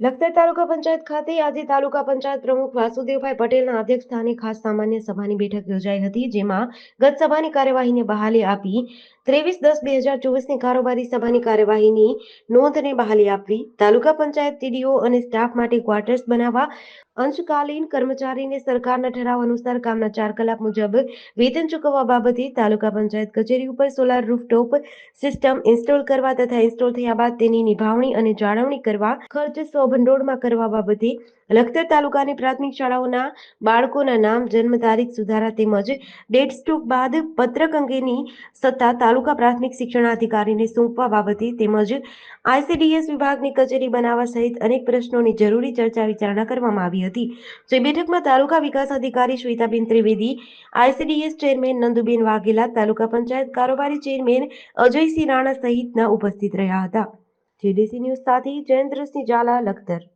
લખતર તાલુકા પંચાયત ખાતે આજે તાલુકા પંચાયત પ્રમુખ વાસુદેવભાઈ પટેલના અધ્યક્ષસ્થાને ખાસ સામાન્ય સભાની બેઠક યોજાઈ હતી, જેમાં ગત સભાની કાર્યવાહીને બહાલી આપી ત્રેવીસ દસ બે હજાર ચોવીસની કારોબારી સભાની કાર્યવાહીની નોંધને બહાલી આપવી, તાલુકા પંચાયત ટીડીઓ અને સ્ટાફ માટે ક્વાર્ટર્સ બનાવવા, અંશકાલીન કર્મચારીને સરકારના ઠરાવ અનુસાર કામના ચાર કલાક મુજબ વેતન ચૂકવવા બાબતે તાલુકા પંચાયત કચેરી ઉપર સોલાર રૂફટોપ સિસ્ટમ ઇન્સ્ટોલ કરવા તથા ઇન્સ્ટોલ થયા બાદ તેની નિભાવણી અને જાળવણી કરવા, ખર્ચ સો ભંડોળમાં કરવા બાબતે લખતર તાલુકાની પ્રાથમિક શાળાઓના બાળકોના નામ, જન્મ તારીખ સુધારા તેમજ ડેટ સ્ટોક બાદ પત્રક અંગેની સત્તા તાલુકા પ્રાથમિક શિક્ષણાધિકારીને સોંપવા બાબતે તેમજ આઈસીડીએસ વિભાગની કચેરી બનાવવા સહિત અનેક પ્રશ્નોની જરૂરી ચર્ચા વિચારણા કરવામાં આવી હતી. જે બેઠકમાં તાલુકા વિકાસ અધિકારી શ્વેતાબેન ત્રિવેદી, આઈસીડીએસ ચેરમેન નંદુબેન વાઘેલા, તાલુકા પંચાયત કારોબારી ચેરમેન અજયસિંહ રાણા સહિતના ઉપસ્થિત રહ્યા હતા. જેડીસી ન્યૂઝ સાથે જયેન્દ્રસિંહ ઝાલા, લખતર.